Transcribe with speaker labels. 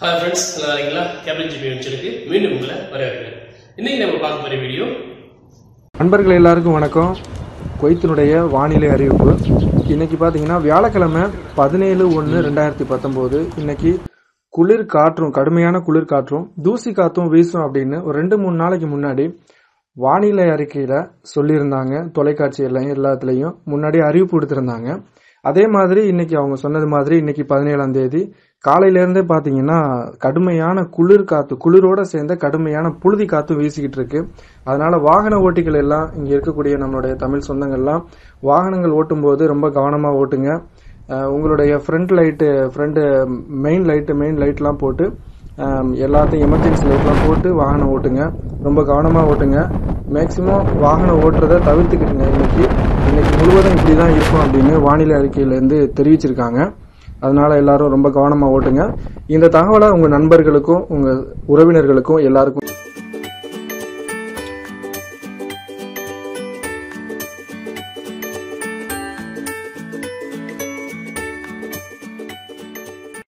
Speaker 1: Hi friends நல்லா இருக்கீங்களா? Cable GB வெஞ்சருக்கு மீண்டும் உங்களை வரவேற்கிறேன். இன்னைக்கு நம்ம பார்க்க போகிற வீடியோ
Speaker 2: நண்பர்கள் எல்லாருக்கும் வணக்கம். குவைத்தினுடைய வானிலை அறிவிப்பு. இன்னைக்கு பார்த்தீங்கன்னா வியாழக்கிழமை பதினேழு ஒன்று ரெண்டாயிரத்தி பத்தொம்போது. இன்னைக்கு குளிர் காற்றும் கடுமையான குளிர் காற்றும் தூசி காற்றும் வீசும் அப்படின்னு ஒரு ரெண்டு மூணு நாளைக்கு முன்னாடி வானிலை அறிக்கையில் சொல்லியிருந்தாங்க. தொலைக்காட்சியிலையும் எல்லாத்துலேயும் முன்னாடி அறிவிப்பு கொடுத்துருந்தாங்க. அதே மாதிரி இன்னைக்கு அவங்க சொன்னது மாதிரி இன்னைக்கு பதினேழாம் தேதி காலையிலேருந்தே பார்த்தீங்கன்னா கடுமையான குளிர் காத்து குளிரோட சேர்ந்த கடுமையான புழுதி காத்து வீசிக்கிட்டு இருக்கு அதனால வாகன ஓட்டிகள் எல்லாம் இங்கே இருக்கக்கூடிய நம்மளுடைய தமிழ் சொந்தங்கள்லாம் வாகனங்கள் ஓட்டும்போது ரொம்ப கவனமாக ஓட்டுங்க. உங்களுடைய front light front main light main லைட்லாம் போட்டு எல்லாத்தையும் எமர்ஜென்சி லைட்லாம் போட்டு வாகனம் ஓட்டுங்க. ரொம்ப கவனமாக ஓட்டுங்க. மேக்சிமம் வாகனம் ஓட்டுறதை தவிர்த்துக்கிட்டுங்க இன்னைக்கு. இன்னைக்கு முழுவதும் இப்படி தான் இருக்கும் அப்படின்னு வானிலை அறிக்கையிலேருந்து தெரிவிச்சிருக்காங்க. அதனால எல்லாரும் ரொம்ப கவனமாக ஓட்டுங்க. இந்த தகவலை உங்கள் நண்பர்களுக்கும் உங்கள் உறவினர்களுக்கும் எல்லாருக்கும்